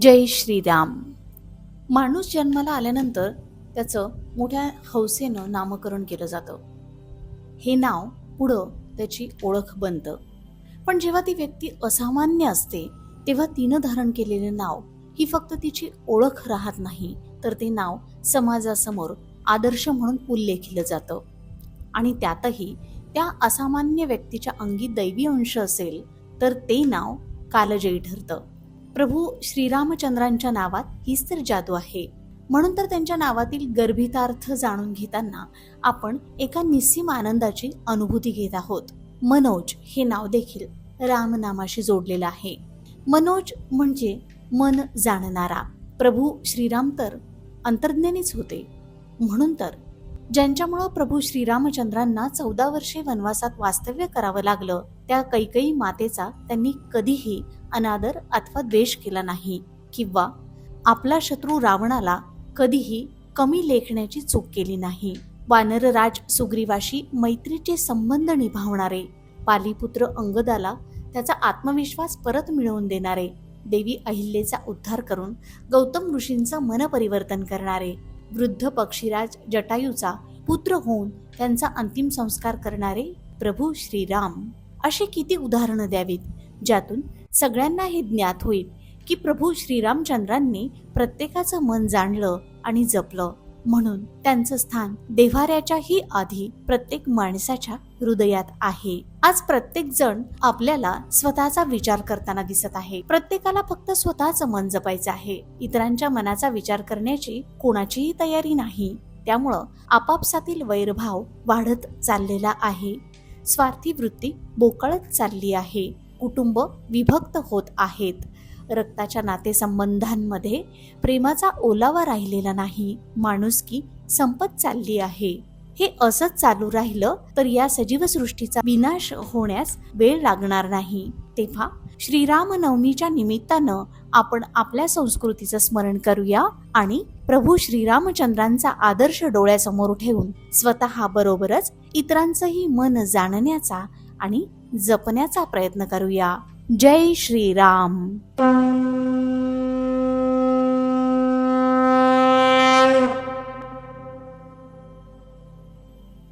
जय श्रीराम. माणूस जन्माला आल्यानंतर त्याचं मोठ्या हौसेनं नामकरण केलं जातं. हे नाव पुढं त्याची ओळख बनतं. पण जेव्हा ती व्यक्ती असामान्य असते तेव्हा तिनं धारण केलेले नाव ही फक्त तिची ओळख राहत नाही तर ते नाव समाजासमोर आदर्श म्हणून उल्लेखिलं जातं. आणि त्यातही त्या असामान्य व्यक्तीच्या अंगी दैवी अंश असेल तर ते नाव कालजयी ठरतं. प्रभू श्रीरामचंद्रांच्या नावात हीच तर जादू आहे. म्हणून तर त्यांच्या नावातील गर्भितार्थ जाणून घेताना आपण एका निस्सीम आनंदाची अनुभूती घेत आहोत. मनोज हे नाव देखील रामनामाशी जोडलेलं आहे. मनोज म्हणजे मन जाणणारा. प्रभू श्रीराम तर अंतर्ज्ञानीच होते. म्हणून तर ज्यांच्यामुळं प्रभू श्रीरामचंद्रांना चौदा वर्षे वनवासात वास्तव्य करावं लागलं त्या कैकई मातेचा त्यांनी कधीही अनादर अथवा द्वेष केला नाही किंवा आपला शत्रू रावणाला कधीही कमी लेखण्याची चूक केली नाही. वानरराज सुग्रीवाशी मैत्रीचे संबंध निभावणारे पालीपुत्र अंगदाला त्याचा आत्मविश्वास परत मिळवून देणारे देवी अहिल्येचा उद्धार करून गौतम ऋषींचं मनपरिवर्तन करणारे वृद्ध पक्षीराज जटायूचा पुत्र होऊन त्यांचा अंतिम संस्कार करणारे प्रभू श्रीराम. अशी किती उदाहरणं द्यावीत? ज्यातून सगळ्यांना हे ज्ञात होईल की प्रभू श्रीरामचंद्रांनी प्रत्येकाचं मन जाणलं आणि जपलं. म्हणून त्यांचं स्थान देव्हाऱ्याच्याही आधी प्रत्येक माणसाच्या हृदयात आहे. आज प्रत्येक जण आपल्याला स्वतःचा विचार करताना दिसत आहे. प्रत्येकाला फक्त स्वतःच मन जपायचं आहे. इतरांच्या मनाचा विचार करण्याची कोणाचीही तयारी नाही. त्यामुळं आपापसातील वैरभाव वाढत चाललेला आहे. स्वार्थी वृत्ती बोकळत चालली आहे. कुटुंब विभक्त होत आहेत. रक्ताच्या नातेसंबंधांमध्ये प्रेमाचा ओलावा राहिलेला नाही. माणुसकी संपत चालली आहे. हे असंच चालू राहिलं तर या सजीव सृष्टीचा विनाश होण्यास वेळ लागणार नाही. तेव्हा श्रीरामनवमीच्या निमित्तानं आपण आपल्या संस्कृतीचं स्मरण करूया आणि प्रभू श्रीरामचंद्रांचा आदर्श डोळ्यासमोर ठेवून स्वतः बरोबरच इतरांचंही मन जाणण्याचा आणि जपण्याचा प्रयत्न करूया. जय श्रीराम.